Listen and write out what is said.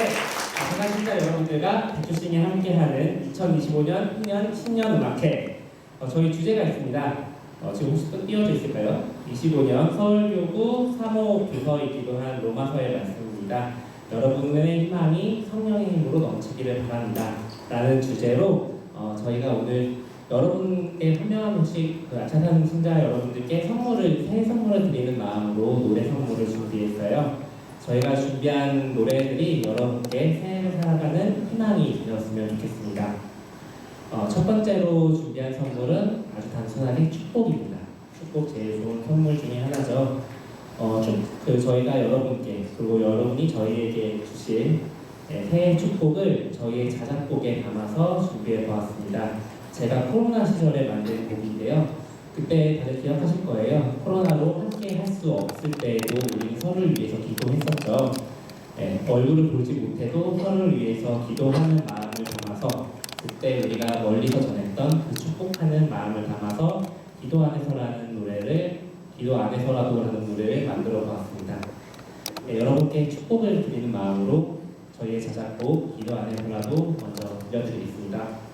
네, 제가 진짜 여러분들과 대출생이 함께하는 2025년 흥년 신년 음악회 어, 저희 주제가 있습니다. 어, 지금 혹시 또 띄워져 있을까요? 25년 서울교구 3호 부서이기도 한 로마서의 말씀입니다. 여러분의 희망이 성령의 힘으로 넘치기를 바랍니다. 라는 주제로 어, 저희가 오늘 여러분께 한 명 한 명씩 그 아차산 신자 여러분들께 선물을 새해 선물을 드리는 마음으로 노래 선물을 준비했어요. 저희가 준비한 노래들이 여러분께 새해를 살아가는 희망이 되었으면 좋겠습니다. 어, 첫 번째로 준비한 선물은 아주 단순하게 축복입니다. 축복 제일 좋은 선물 중에 하나죠. 어, 축, 그 저희가 여러분께 그리고 여러분이 저희에게 주신 네, 새해 축복을 저희의 자작곡에 담아서 준비해 보았습니다. 제가 코로나 시절에 만든 곡인데요. 그때 다들 기억하실 거예요. 코로나로 함께 할 수 없을 때에도 우리는 서로를 위해서 기도했었죠. 네, 얼굴을 보지 못해도 서로를 위해서 기도하는 마음을 담아서 그때 우리가 멀리서 전했던 그 축복하는 마음을 담아서 기도 안에서라는 노래를 기도 안에서라도 라는 노래를 만들어 보았습니다. 네, 여러분께 축복을 드리는 마음으로 저희의 자작곡 기도 안에서라도 먼저 들려드리겠습니다.